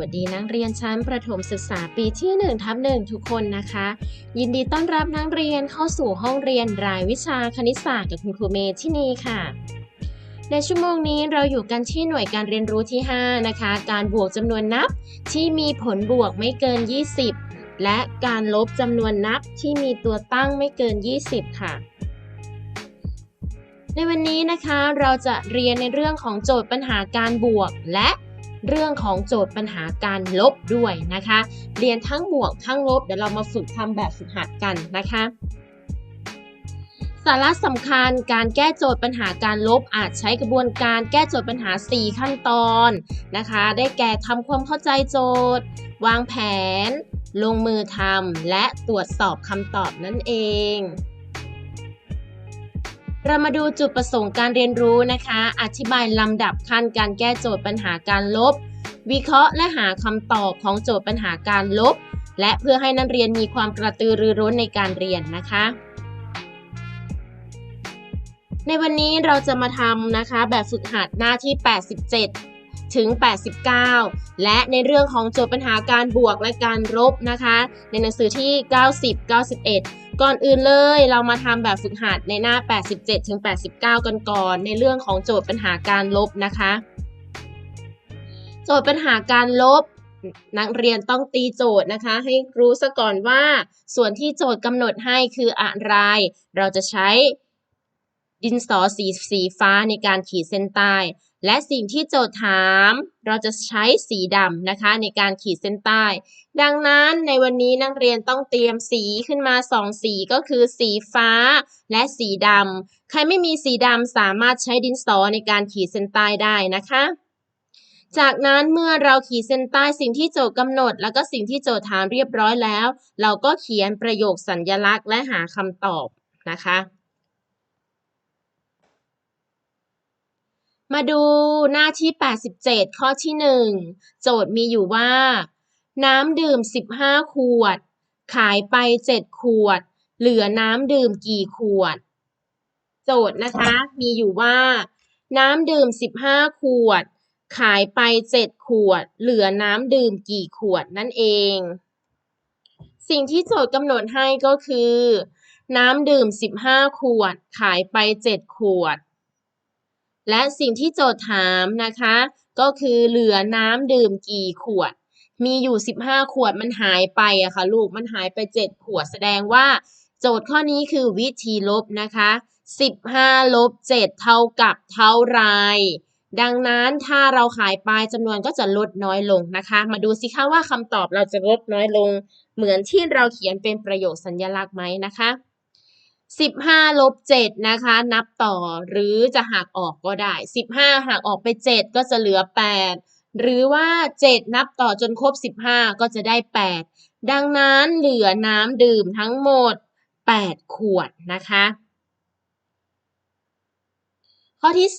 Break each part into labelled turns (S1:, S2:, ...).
S1: สวัสดีนักเรียนชั้นประถมศึกษาปีที่1ทับหนึ่งทุกคนนะคะ ยินดีต้อนรับนักเรียนเข้าสู่ห้องเรียนรายวิชาคณิตศาสตร์กับคุณครูเมย์ที่นี่ค่ะ ในชั่วโมงนี้เราอยู่กันที่หน่วยการเรียนรู้ที่ 5 นะคะ การบวกจำนวนนับที่มีผลบวกไม่เกิน 20 และการลบจำนวนนับที่มีตัวตั้งไม่เกิน 20 ค่ะในวันนี้นะคะเราจะเรียนในเรื่องของโจทย์ปัญหาการบวกและ เรื่องของโจทย์ปัญหาการลบด้วยนะคะ เรียนทั้งบวกทั้งลบเดี๋ยวเรามาฝึกทำแบบฝึกหัดกันนะคะสาระสำคัญการแก้โจทย์ปัญหาการลบอาจใช้กระบวนการแก้โจทย์ปัญหา 4 ขั้นตอนนะคะ ได้แก่ทำความเข้าใจโจทย์ วางแผน ลงมือทำและตรวจสอบคำตอบนั่นเอง เรามาดูจุดประสงค์การเรียนรู้นะคะ อธิบายลำดับขั้นการแก้โจทย์ปัญหาการลบ วิเคราะห์และหาคำตอบของโจทย์ปัญหาการลบ และเพื่อให้นักเรียนมีความกระตือรือร้นในการเรียนนะคะ ในวันนี้เราจะมาทำนะคะ แบบฝึกหัดหน้าที่ 87ถึง 89 และในเรื่องของโจทย์ปัญหาการบวกและการลบนะคะ ในหนังสือที่ 90 91 ก่อนอื่นเลยเรามาทำแบบฝึกหัดในหน้า 87ถึง89 กันก่อน ในเรื่องของโจทย์ปัญหาการลบนะคะ โจทย์ปัญหาการลบ นักเรียนต้องตีโจทย์นะคะ ให้รู้ซะก่อนว่า ส่วนที่โจทย์กำหนดให้คืออะไร เราจะใช้ดินสอสีสีฟ้าในการขีดเส้นใต้ และสิ่งที่โจทย์ถาม เราจะใช้สีดำนะคะ ในการขีดเส้นใต้ ดังนั้นในวันนี้นักเรียนต้องเตรียมสีขึ้นมาสองสีก็คือสีฟ้าและสีดำใครไม่มีสีดำสามารถใช้ดินสอในการขีดเส้นใต้ได้นะคะ จากนั้นเมื่อเราขีดเส้นใต้สิ่งที่โจทย์กำหนด แล้วก็สิ่งที่โจทย์ถามเรียบร้อยแล้ว เราก็เขียนประโยคสัญลักษณ์และหาคำตอบนะคะ มาดูหน้าที่ 87 ข้อที่ 1 โจทย์มีอยู่ว่า น้ำดื่ม 15 ขวด ขายไป 7 ขวด เหลือน้ำดื่มกี่ขวด โจทย์นะคะ มีอยู่ว่า น้ำดื่ม 15 ขวด ขายไป 7 ขวด เหลือน้ำดื่มกี่ขวดนั่นเอง สิ่งที่โจทย์กำหนดให้ก็คือ น้ำดื่ม 15 ขวด ขายไป 7 ขวด และสิ่งที่โจทย์ถามนะคะ ก็คือเหลือน้ำดื่มกี่ขวด มีอยู่ 15 ขวดมันหายไปอะค่ะลูกมันหายไป 7 ขวดแสดงว่า โจทย์ข้อนี้คือวิธีลบนะคะ 15 ลบ 7 เท่ากับเท่าไรดังนั้นถ้าเราขายไปจำนวนก็จะลดน้อยลงนะคะ มาดูสิคะว่าคำตอบเราจะลดน้อยลง เหมือนที่เราเขียนเป็นประโยคสัญลักษณ์ไหมนะคะ 15ลบ7นะคะ นับต่อหรือจะหักออกก็ได้ 15หักออกไป 7 ก็จะเหลือ 8 หรือว่า 7 นับต่อจนครบ 15 ก็จะได้ 8 ดังนั้นเหลือน้ำดื่มทั้งหมด 8 ขวดนะคะ ข้อที่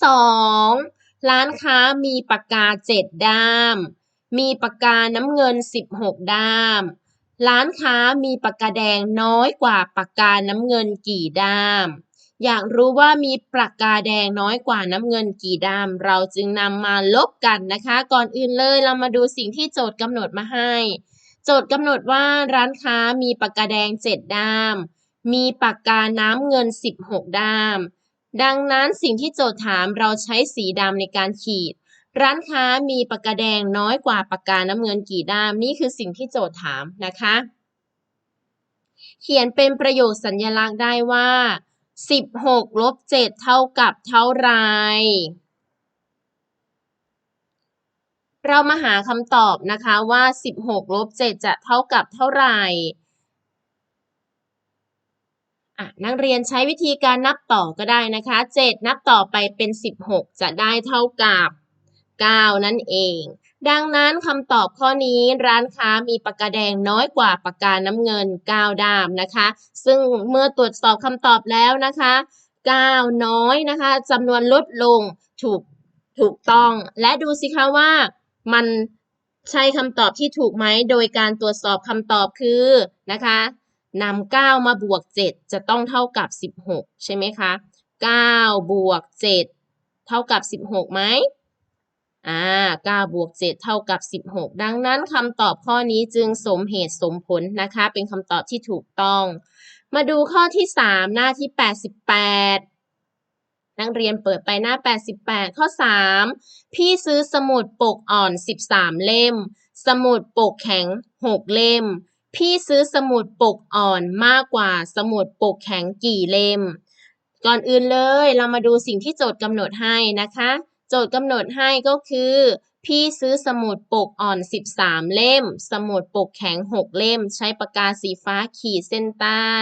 S1: 2 ร้านค้ามีปากกา 7 ด้าม มีปากกาน้ำเงิน 16 ด้าม ร้านค้ามีปากกาแดงน้อยกว่าปากกาน้ำเงินกี่ด้าม อยากรู้ว่ามีปากกาแดงน้อยกว่าน้ำเงินกี่ด้าม เราจึงนำมาลบกันนะคะ ก่อนอื่นเลยเรามาดูสิ่งที่โจทย์กำหนดมาให้ โจทย์กำหนดว่าร้านค้ามีปากกาแดง 7 ด้าม มีปากกาน้ำเงิน 16 ด้าม ดังนั้นสิ่งที่โจทย์ถามเราใช้สีดำในการขีด ร้านค้ามีปากกาแดงน้อยกว่าปากกาน้ำเงินกี่ด้าม นี่คือสิ่งที่โจทย์ถามนะคะ เขียนเป็นประโยคสัญญลักษณ์ได้ว่า 16ลบ7เท่ากับเท่าไร เรามาหาคำตอบนะคะว่า 16ลบ7จะเท่ากับเท่าไหร่นักเรียนใช้วิธีการนับต่อก็ได้นะคะ 7 นับต่อไปเป็น 16 จะได้เท่ากับ 9 นั่นเอง ดังนั้นคำตอบข้อนี้ร้านค้ามีปากกาแดงน้อยกว่าปากกาน้ำเงิน 9 ด้ามนะคะ ซึ่งเมื่อตรวจสอบคำตอบแล้วนะคะ 9 น้อยนะคะจำนวนลดลงถูกถูกต้อง และดูสิคะว่ามันใช่คำตอบที่ถูกไหมโดยการตรวจสอบคำตอบคือนะคะนำ9มาบวก 7 จะต้องเท่ากับ 16 ใช่ไหมคะ9บวก 7 เท่ากับ 16ไหม อ่า9บวก7เท่ากับ 16 ดังนั้นคำตอบข้อนี้จึงสมเหตุสมผลนะคะ เป็นคำตอบที่ถูกต้อง มาดูข้อที่ 3 หน้าที่ 88นักเรียนเปิดไปหน้า 88 ข้อ 3 พี่ซื้อสมุดปกอ่อน 13 เล่ม สมุดปกแข็ง 6 เล่ม พี่ซื้อสมุดปกอ่อนมากกว่าสมุดปกแข็งกี่เล่ม ก่อนอื่นเลยเรามาดูสิ่งที่โจทย์กำหนดให้นะคะ โจทย์กำหนดให้ก็คือ พี่ซื้อสมุดปกอ่อน 13 เล่ม สมุดปกแข็ง 6 เล่ม ใช้ปากกาสีฟ้าขีดเส้นใต้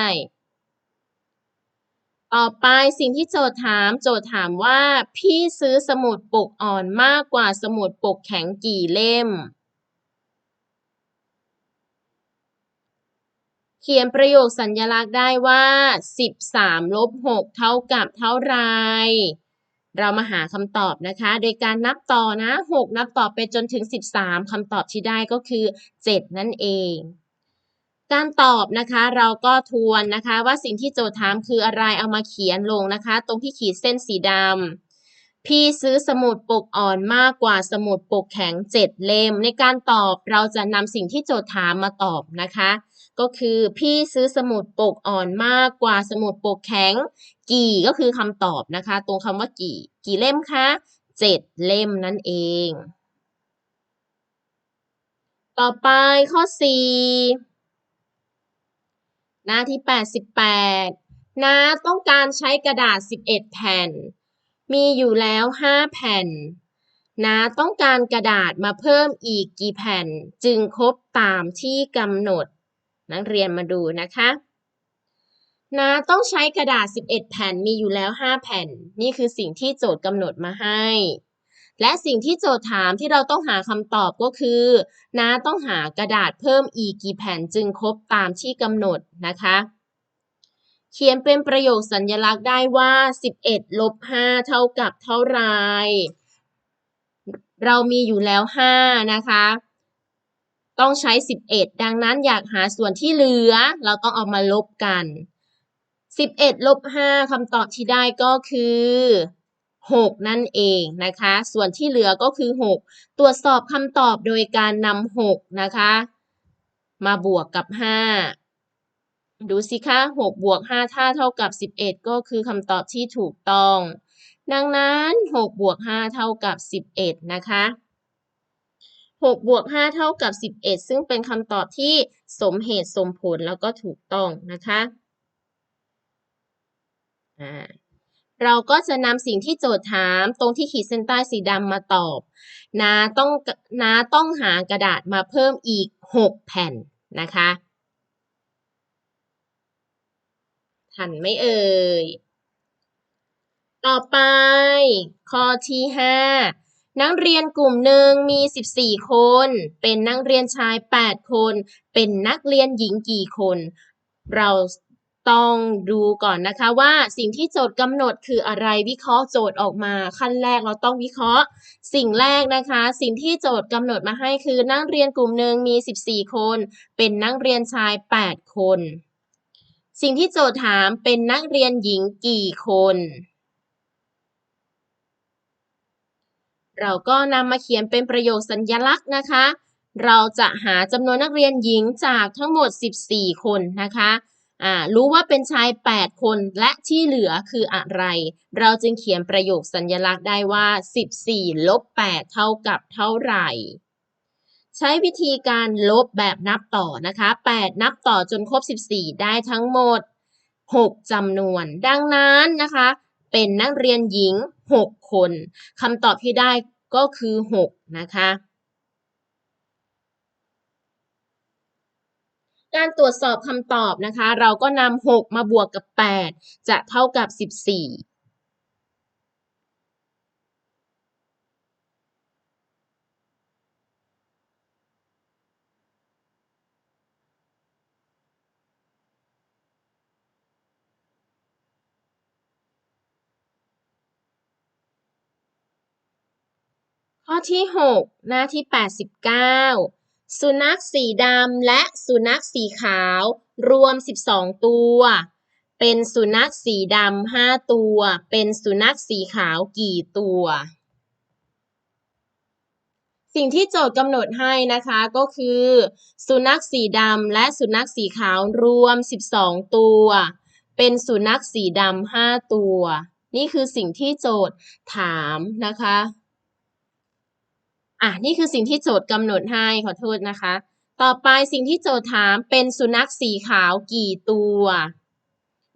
S1: ต่อไปสิ่งที่โจทย์ถาม โจทย์ถามว่า พี่ซื้อสมุดปกอ่อนมากกว่าสมุดปกแข็งกี่เล่มเขียนประโยคสัญลักษณ์ได้ว่า 13 ลบ 6 เท่ากับเท่าไร เรามาหาคำตอบนะคะ โดยการนับต่อนะ 6 นับต่อไปจนถึง 13คำตอบที่ได้ก็คือ 7 นั่นเองการตอบนะคะเราก็ทวนนะคะว่าสิ่งที่โจทย์ถามคืออะไรเอามาเขียนลงนะคะ ตรงที่ขีดเส้นสีดำพี่ซื้อสมุดปกอ่อนมากกว่าสมุดปกแข็ง 7 เล่ม ในการตอบเราจะนำสิ่งที่โจทย์ถามมาตอบนะคะ ก็คือพี่ซื้อสมุดปกอ่อนมากกว่าสมุดปกแข็ง กี่ก็คือคำตอบนะคะ ตรงคำว่ากี่ กี่เล่มคะเจ็ดเล่มนั่นเอง ต่อไปข้อ 4 หน้าที่ 88น้าต้องการใช้กระดาษ 11 แผ่น มีอยู่แล้ว 5 แผ่นน้าต้องการกระดาษมาเพิ่มอีกกี่แผ่น จึงครบตามที่กำหนด นักเรียนมาดูนะคะนะต้องใช้กระดาษ 11 แผ่นมีอยู่แล้ว 5 แผ่น นี่คือสิ่งที่โจทย์กำหนดมาให้ และสิ่งที่โจทย์ถามที่เราต้องหาคำตอบก็คือนะต้องหากระดาษเพิ่มอีกกี่แผ่นจึงครบตามที่กำหนดนะคะ เขียนเป็นประโยคสัญลักษณ์ได้ว่า 11 ลบ 5 เท่ากับเท่าไร เรามีอยู่แล้ว 5 นะคะ ต้องใช้ 11 ดังนั้นอยากหาส่วนที่เหลือ เราต้องเอามาลบกัน 11ลบ5คำตอบที่ได้ก็คือ 6 นั่นเองนะคะ ส่วนที่เหลือก็คือ 6 ตรวจสอบคำตอบโดยการนำ6นะคะ มาบวกกับ 5 ดูสิคะ6บวก5ถ้าเท่ากับ 11 ก็คือคำตอบที่ถูกต้อง ดังนั้น 6 บวก 5 เท่ากับ 11 นะคะ 6บวก5เท่ากับ 11 ซึ่งเป็นคำตอบที่สมเหตุสมผลแล้วก็ถูกต้องนะคะเราก็จะนำสิ่งที่โจทย์ถามตรงที่ขีดเส้นใต้สีดำมาตอบนาต้องนาต้องหากระดาษมาเพิ่มอีก 6 แผ่นนะคะ ทันไม่เอ่ย ต่อไป ข้อที่ 5 นักเรียนกลุ่มหนึ่งมี 14 คน เป็นนักเรียนชาย 8 คน เป็นนักเรียนหญิงกี่คน เราต้องดูก่อนนะคะว่าสิ่งที่โจทย์กำหนดคืออะไรวิเคราะห์โจทย์ออกมา ขั้นแรกเราต้องวิเคราะห์ สิ่งแรกนะคะ สิ่งที่โจทย์กำหนดมาให้คือนักเรียนกลุ่มหนึ่งมี 14 คน เป็นนักเรียนชาย 8 คน สิ่งที่โจทย์ถามเป็นนักเรียนหญิงกี่คน เราก็นำมาเขียนเป็นประโยคสัญญลักษณ์นะคะ เราจะหาจำนวนนักเรียนหญิงจากทั้งหมด 14 คนนะคะรู้ว่าเป็นชาย 8 คนและที่เหลือคืออะไร เราจึงเขียนประโยคสัญลักษณ์ได้ว่า 14 ลบ 8 เท่ากับเท่าไหร่ ใช้วิธีการลบแบบนับต่อนะคะ 8 นับต่อจนครบ 14 ได้ทั้งหมด 6จำนวน ดังนั้นนะคะ เป็นนักเรียนหญิง 6 คนคำตอบที่ได้ก็คือ 6 นะคะ การตรวจสอบคำตอบนะคะ เราก็นำ6มาบวกกับ 8 จะเท่ากับ 14 ข้อที่ 6 หน้าที่ 89 สุนัขสีดำและสุนัขสีขาว รวม 12 ตัว เป็นสุนัขสีดำ5ตัว เป็นสุนัขสีขาวกี่ตัว สิ่งที่โจทย์กำหนดให้นะคะก็คือ สุนัขสีดำและสุนัขสีขาวรวม 12 ตัว เป็นสุนัขสีดำ5ตัว นี่คือสิ่งที่โจทย์ถามนะคะ อะนี่คือสิ่งที่โจทย์กำหนดให้ขอโทษนะคะ ต่อไปสิ่งที่โจทย์ถามเป็นสุนัขสีขาวกี่ตัว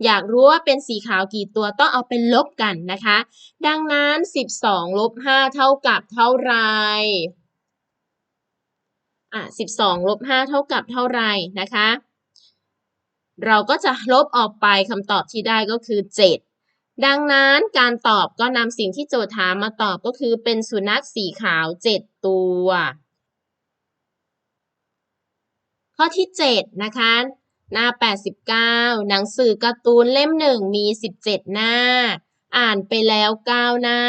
S1: อยากรู้ว่าเป็นสีขาวกี่ตัวต้องเอาเป็นลบกันนะคะ ดังนั้น 12ลบ5เท่ากับเท่าไหร่อะ12ลบ5เท่ากับเท่าไหร่นะคะ เราก็จะลบออกไปคำตอบที่ได้ก็คือ 7 ดังนั้นการตอบก็นำสิ่งที่โจทย์ถามมาตอบก็คือเป็นสุนัขสีขาว7ตัว ข้อที่7นะคะ หน้า 89 หนังสือการ์ตูนเล่มหนึ่งมี 17 หน้า อ่านไปแล้ว 9 หน้า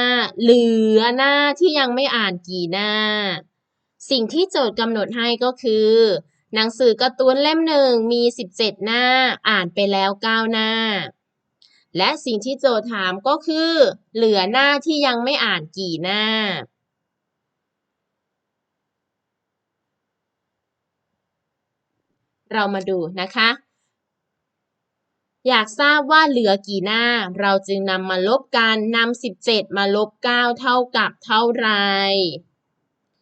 S1: เหลือหน้าที่ยังไม่อ่านกี่หน้า สิ่งที่โจทย์กำหนดให้ก็คือ หนังสือการ์ตูนเล่มหนึ่งมี 17 หน้า อ่านไปแล้ว 9 หน้า และสิ่งที่โจทย์ถามก็คือ เหลือหน้าที่ยังไม่อ่านกี่หน้า เรามาดูนะคะ อยากทราบว่าเหลือกี่หน้า เราจึงนำมาลบกันนำ17 มาลบ 9 เท่ากับเท่าไร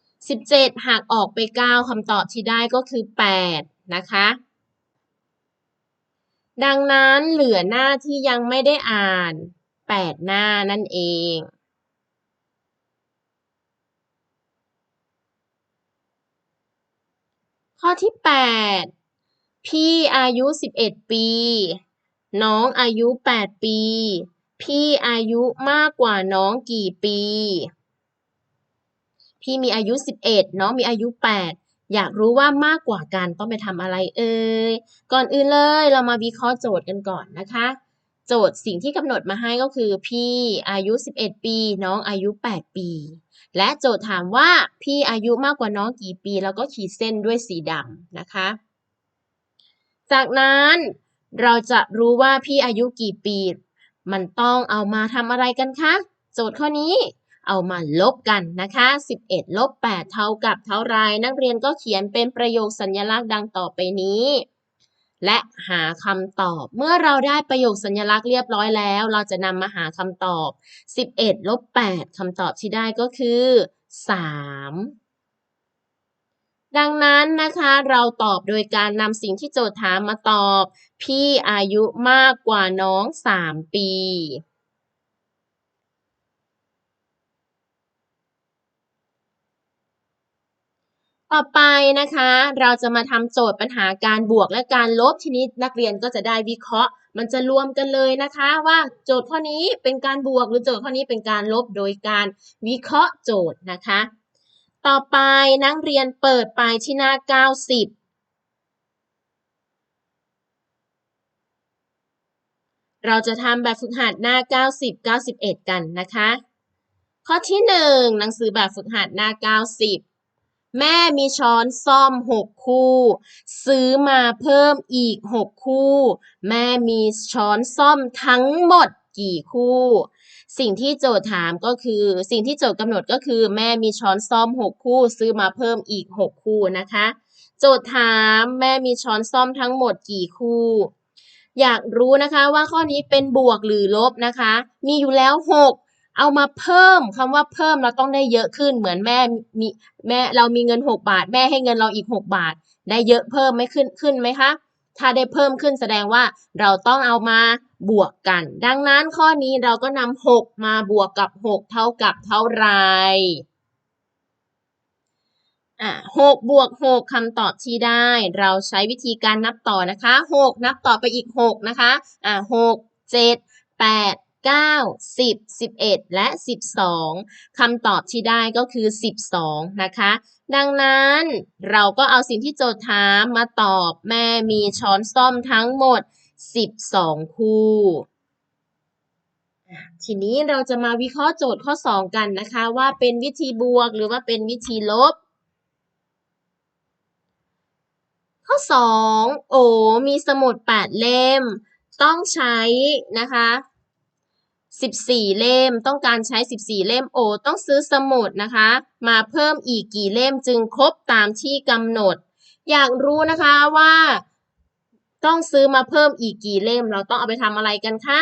S1: 17หักออกไป 9คำตอบที่ได้ก็คือ 8 นะคะ ดังนั้นเหลือหน้าที่ยังไม่ได้อ่าน 8 หน้านั่นเองข้อที่ 8 พี่อายุ 11 ปี น้องอายุ 8 ปี พี่อายุมากกว่าน้องกี่ปี พี่มีอายุ 11 น้องมีอายุ 8 อยากรู้ว่ามากกว่ากันต้องไปทำอะไรเอ่ยก่อนอื่นเลยเรามาวิเคราะห์โจทย์กันก่อนนะคะ โจทย์สิ่งที่กำหนดมาให้ก็คือ พี่อายุ 11 ปี น้องอายุ 8 ปี และโจทย์ถามว่าพี่อายุมากกว่าน้องกี่ปี แล้วก็ขีดเส้นด้วยสีดำนะคะ จากนั้นเราจะรู้ว่าพี่อายุกี่ปี มันต้องเอามาทำอะไรกันคะ โจทย์ข้อนี้ เอามาลบกันนะคะ 11 ลบ 8 เท่ากับเท่าไร นักเรียนก็เขียนเป็นประโยคสัญลักษณ์ดังต่อไปนี้ และหาคำตอบ เมื่อเราได้ประโยคสัญลักษณ์เรียบร้อยแล้ว เราจะนำมาหาคำตอบ 11 ลบ 8คำตอบที่ได้ก็คือ 3ดังนั้นนะคะเราตอบโดยการนำสิ่งที่โจทย์ถามมาตอบ พี่อายุมากกว่าน้อง 3 ปี ต่อไปนะคะ เราจะมาทำโจทย์ปัญหาการบวกและการลบทีนี้นักเรียนก็จะได้วิเคราะห์ มันจะรวมกันเลยนะคะ ว่าโจทย์ข้อนี้เป็นการบวกหรือโจทย์ข้อนี้เป็นการลบโดยการวิเคราะห์โจทย์นะคะ ต่อไปนักเรียนเปิดไปที่หน้า 90เราจะทำแบบฝึกหัดหน้า 90 91 กันนะคะ ข้อที่ 1 หนังสือแบบฝึกหัดหน้า 90 แม่มีช้อนซ่อมหกคู่ ซื้อมาเพิ่มอีกหกคู่ แม่มีช้อนซ่อมทั้งหมดกี่คู่ สิ่งที่โจทย์ถามก็คือ สิ่งที่โจทย์กำหนดก็คือ แม่มีช้อนซ่อมหกคู่ ซื้อมาเพิ่มอีกหกคู่นะคะ โจทย์ถามแม่มีช้อนซ่อมทั้งหมดกี่คู่ อยากรู้นะคะว่าข้อนี้เป็นบวกหรือลบนะคะ มีอยู่แล้วหก เอามาเพิ่มคำว่าเพิ่มเราต้องได้เยอะขึ้นเหมือนแม่มีแม่เรามีเงิน 6 บาท แม่ให้เงินเราอีก 6 บาท ได้เยอะเพิ่มไม่ขึ้นขึ้นไหมคะ ถ้าได้เพิ่มขึ้นแสดงว่าเราต้องเอามาบวกกัน ดังนั้นข้อนี้เราก็นำ6มาบวกกับ 6 เท่ากับเท่าไรอะหกบวกหกคำตอบที่ได้ เราใช้วิธีการนับต่อนะคะหกนับต่อไปอีกหกนะคะอะหกเจ็ดแปด 9 10 11 และ 12คำตอบที่ได้ก็คือ 12 นะคะ ดังนั้นเราก็เอาสิ่งที่โจทย์ถามมาตอบแม่มีช้อนซ่อมทั้งหมด 12 คู่ทีนี้เราจะมาวิเคราะห์โจทย์ข้อ 2 กันนะคะ ว่าเป็นวิธีบวกหรือว่าเป็นวิธีลบ ข้อ 2 โอมีสมุด 8 เล่ม ต้องใช้นะคะ 14 เล่ม ต้องการใช้ 14 เล่มโอ ต้องซื้อสมุดนะคะ มาเพิ่มอีกกี่เล่มจึงครบตามที่กำหนด อยากรู้นะคะว่า ต้องซื้อมาเพิ่มอีกกี่เล่ม เราต้องเอาไปทำอะไรกันคะ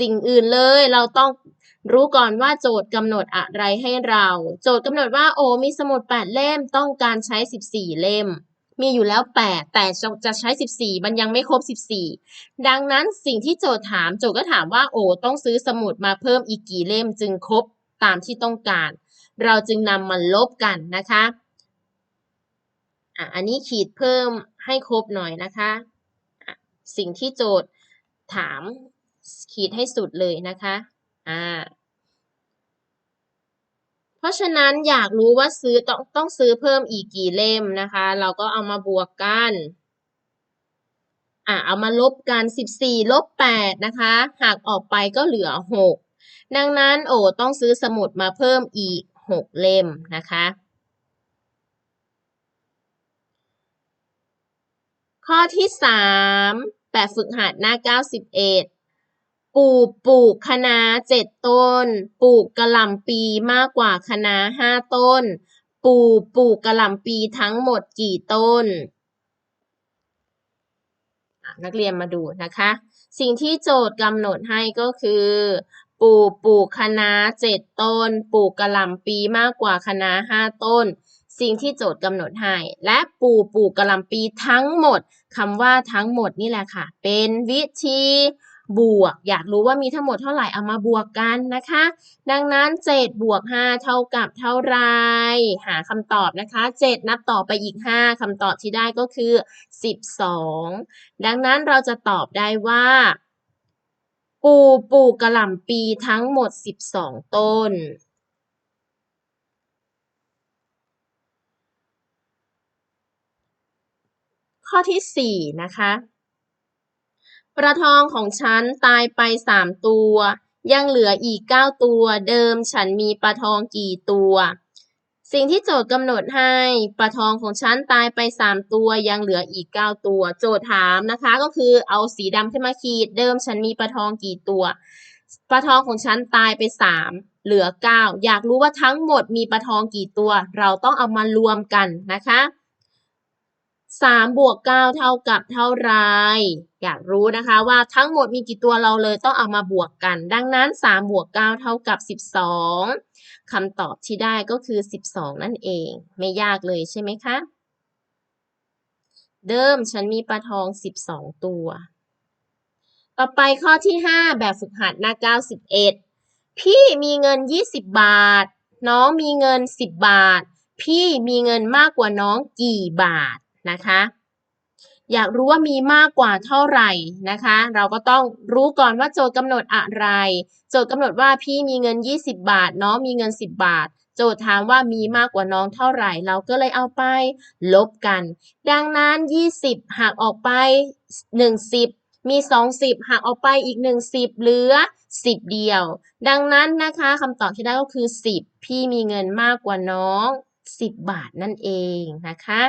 S1: สิ่งอื่นเลยเราต้องรู้ก่อนว่าโจทย์กำหนดอะไรให้เรา โจทย์กำหนดว่าโอมีสมุด 8 เล่ม ต้องการใช้ 14 เล่ม มีอยู่แล้ว 8 แต่จะใช้ 14 มันยังไม่ครบ 14 ดังนั้นสิ่งที่โจทย์ถามโจทย์ก็ถามว่าโอ้ต้องซื้อสมุดมาเพิ่มอีกกี่เล่มจึงครบตามที่ต้องการ เราจึงนำมาลบกันนะคะอะอันนี้ขีดเพิ่มให้ครบหน่อยนะคะ สิ่งที่โจทย์ถามขีดให้สุดเลยนะคะอ่าะฉะนั้นอยากรู้ว่าซื้อต้องต้องซื้อเพิ่มอีกกี่เล่มนะคะ เราก็เอามาบวกกันอะเอามาลบกัน 14ลบ8นะคะหักออกไปก็เหลือ 6 ดังนั้นโอต้องซื้อสมุดมาเพิ่มอีก 6 เล่มนะคะ ข้อที่ 3 แบบฝึกหัดหน้า 91 ปลูกปลูกคะน้าเจ็ดต้น ปลูกกระหล่ำปีมากกว่าคะน้าห้าต้นปลูกปลูกกระหล่ำปีทั้งหมดกี่ต้น นักเรียนมาดูนะคะ สิ่งที่โจทย์กำหนดให้ก็คือ ปลูกปลูกคะน้าเจ็ดต้น ปลูกกระหล่ำปีมากกว่าคะน้าห้าต้น สิ่งที่โจทย์กำหนดให้ และปลูกปลูกกระหล่ำปีทั้งหมดคำว่าทั้งหมดนี่แหละค่ะ เป็นวิธี บวก อยากรู้ว่ามีทั้งหมดเท่าไหร่เอามาบวกกันนะคะ ดังนั้น7บวก5เท่ากับเท่าไรหาคำตอบนะคะ 7 นับต่อไปอีก 5คำตอบที่ได้ก็คือ 12 ดังนั้นเราจะตอบได้ว่าปูปูกระหล่ำปีทั้งหมด 12 ต้น ข้อที่ 4 นะคะ ปลาทองของฉันตายไปสามตัว ยังเหลืออีกเก้าตัว เดิมฉันมีปลาทองกี่ตัว สิ่งที่โจทย์กำหนดให้ปลาทองของฉันตายไปสามตัวยังเหลืออีกเก้าตัว โจทย์ถามนะคะ ก็คือเอาสีดำขึ้นมาขีด เดิมฉันมีปลาทองกี่ตัวปลาทองของฉันตายไปสามเหลือเก้าอยากรู้ว่าทั้งหมดมีปลาทองกี่ตัว เราต้องเอามารวมกันนะคะ สามบวกเก้าเท่ากับเท่าไร อยากรู้นะคะว่าทั้งหมดมีกี่ตัวเราเลยต้องเอามาบวกกัน ดังนั้นสามบวกเก้าเท่ากับสิบสองคำตอบที่ได้ก็คือสิบสองนั่นเอง ไม่ยากเลยใช่ไหมคะ เดิมฉันมีปลาทองสิบสองตัว ต่อไปข้อที่ห้าแบบฝึกหัดหน้าเก้าสิบเอ็ดพี่มีเงินยี่สิบบาท น้องมีเงินสิบบาท พี่มีเงินมากกว่าน้องกี่บาท นะคะ อยากรู้ว่ามีมากกว่าเท่าไหร่นะคะ เราก็ต้องรู้ก่อนว่าโจทย์กำหนดอะไร โจทย์กำหนดว่าพี่มีเงิน 20 บาท น้องมีเงิน 10 บาท โจทย์ถามว่ามีมากกว่าน้องเท่าไหร่ เราก็เลยเอาไป ลบกัน ดังนั้น 20หักออกไป 10มี20หักออกไปอีก 10 เหลือ 10 เดียว ดังนั้นนะคะคำตอบที่ได้ก็คือ 10 พี่มีเงินมากกว่าน้อง 10 บาทนั่นเองนะคะ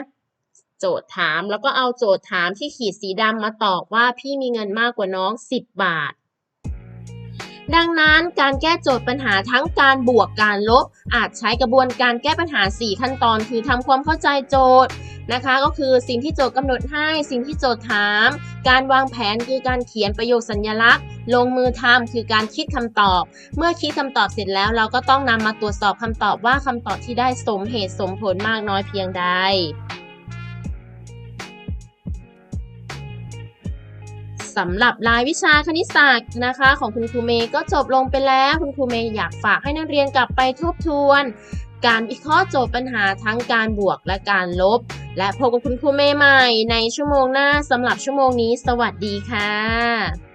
S1: โจทย์ถาม แล้วก็เอาโจทย์ถามที่ขีดสีดำมาตอบว่าพี่มีเงินมากกว่าน้อง 10 บาท ดังนั้นการแก้โจทย์ปัญหาทั้งการบวกการลบ อาจใช้กระบวนการแก้ปัญหา 4 ขั้นตอน คือทำความเข้าใจโจทย์นะคะก็คือสิ่งที่โจทย์กำหนดให้สิ่งที่โจทย์ถาม การวางแผนคือการเขียนประโยคสัญญลักษณ์ ลงมือทำคือการคิดคำตอบ เมื่อคิดคำตอบเสร็จแล้ว เราก็ต้องนำมาตรวจสอบคำตอบว่าคำตอบที่ได้สมเหตุสมผลมากน้อยเพียงใด สำหรับรายวิชาคณิตศาสตร์นะคะ ของคุณครูเมย์ก็จบลงไปแล้ว คุณครูเมย์อยากฝากให้นักเรียนกลับไปทบทวน การวิเคราะห์โจทย์ปัญหาทั้งการบวกและการลบ และพบกับคุณครูเมย์ใหม่ในชั่วโมงหน้าสำหรับชั่วโมงนี้ สวัสดีค่ะ